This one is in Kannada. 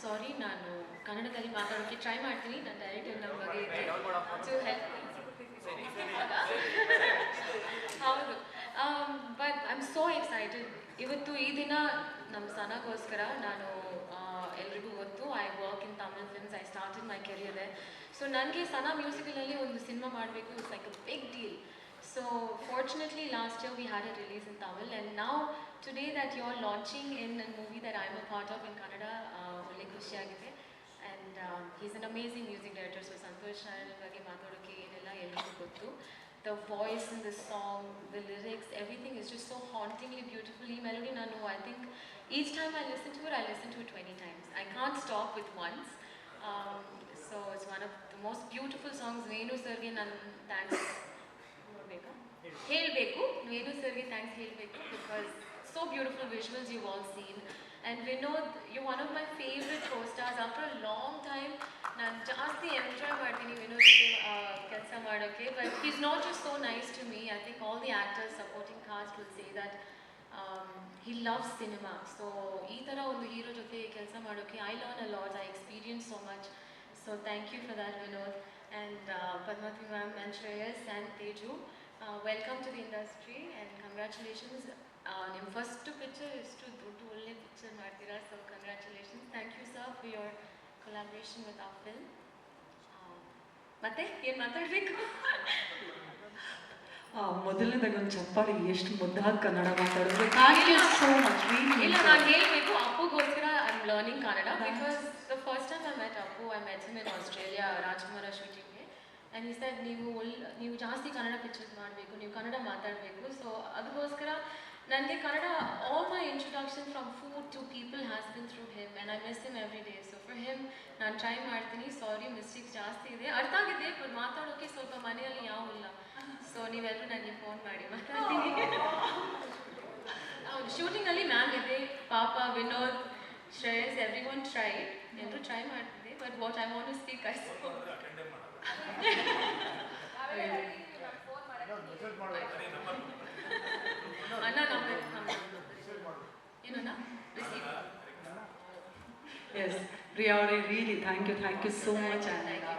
ಸಾರಿ ನಾನು ಕನ್ನಡದಲ್ಲಿ ಮಾತಾಡೋಕ್ಕೆ ಟ್ರೈ ಮಾಡ್ತೀನಿ. ನಾನು ಡೈರೆಕ್ಟರ್ ನಮ್ಮ ಬಗ್ಗೆ ಹೌದು. But I am so excited ಇವತ್ತು ಈ ದಿನ ನಮ್ಮ ಸನಗೋಸ್ಕರ ನಾನು ಎಲ್ರಿಗೂ ಗೊತ್ತು I work in Tamil films I started my career so ನನಗೆ ಸನಾ ಮ್ಯೂಸಿಕಲಲ್ಲಿ ಒಂದು ಸಿನಿಮಾ ಮಾಡಬೇಕು it's like a big deal so fortunately last year we had a release in Tamil and ನಾವು today that you are launching in a movie that I am a part of in Kannada ಖುಷಿಯಾಗಿದೆ and he's an amazing music director so Santosh Narayan ಬಗ್ಗೆ ಮಾತಾಡೋಕ್ಕೆ ಏನೆಲ್ಲ ಎಲ್ರಿಗೂ ಗೊತ್ತು the voice in the song the lyrics everything is just so hauntingly beautiful ಈ ಮೆಲೋಡಿ ನಾನು I think each time I listen to it I listen to it twenty times I can't stop with once so it's one of the most beautiful songs Venu ಸರ್ಗೆ ನಾನು ಥ್ಯಾಂಕ್ಸ್ ನೋಡಬೇಕಾ ಹೇಳಬೇಕು ವೇಣು ಸರ್ಗೆ ಥ್ಯಾಂಕ್ಸ್ ಹೇಳಬೇಕು because so beautiful visuals you all seen and Vinod you one of my favourite co stars after a long time ನಾನು ಜಾಸ್ತಿ ಎಂಜಾಯ್ ಮಾಡ್ತೀನಿ ವಿನೋದ್ ಕೆಲಸ ಮಾಡೋಕ್ಕೆ but is not just so nice to me I think all the actors supporting cast will say that he loves cinema so ಈ ಥರ ಒಂದು ಹೀರೋ ಜೊತೆ ಕೆಲಸ ಮಾಡೋಕ್ಕೆ I learn a lot I experience so much so thank you for that Vinod and Padmavati ma'am and Shreyas and Teju welcome to the industry and congratulations ನಿಮ್ಮ first picture Sir for your collaboration with ಆ ಫಿಲ್ಮ್ ಮತ್ತೆ? ಏನು ಮಾತಾಡಬೇಕು? ಮೊದಲನೇದಾಗಿ ಒಂದು ಚಪ್ಪಾಳಿ ಎಷ್ಟು ಮುದ್ದಾಗಿ ಕನ್ನಡ ಮಾತಾಡೋದು ಥ್ಯಾಂಕ್ ಯು ಸೋ ಮಚ್ ಇಲ್ಲ ನಾನು ಹೇಳಬೇಕು. ಅಪ್ಪುಗೋಸ್ಕರ I am learning Kannada because the first time I met Appu I met him in Australia Rajkumar ಶೂಟಿಂಗ್ಗೆ and ಈ ಸೈಡ್ ನೀವು ಒಳ್ಳೆ ನೀವು ಜಾಸ್ತಿ ಕನ್ನಡ ಪಿಕ್ಚರ್ಸ್ ಮಾಡಬೇಕು ನೀವು ಕನ್ನಡ ಮಾತಾಡಬೇಕು. ಸೊ ಅದಕ್ಕೋಸ್ಕರ ನನಗೆ Kannada all my introduction from food to people has been through him and I miss him every day so for him ನಾನು ಟ್ರೈ ಮಾಡ್ತೀನಿ ಸಾರಿ ಮಿಸ್ಟೇಕ್ಸ್ ಜಾಸ್ತಿ ಇದೆ. ಅರ್ಥ ಆಗಿದೆ ಬಟ್ ಮಾತಾಡೋಕ್ಕೆ ಸ್ವಲ್ಪ ಮನೆಯಲ್ಲಿ ಯಾವ ಇಲ್ಲ. ಸೊ ನೀವೆಲ್ಲರೂ ನನಗೆ ಫೋನ್ ಮಾಡಿ ಮಾತಾಡ್ತೀನಿ. ಹೌದು ಶೂಟಿಂಗಲ್ಲಿ ಮ್ಯಾಮ್ ಇದೆ. ಪಾಪ, Vinod, Shreyas every one try ಎಲ್ಲರೂ ಟ್ರೈ ಮಾಡ್ತಿದ್ದೆ but what I want to speak I Yes, Priya, really thank you, thank you so much. And, uh,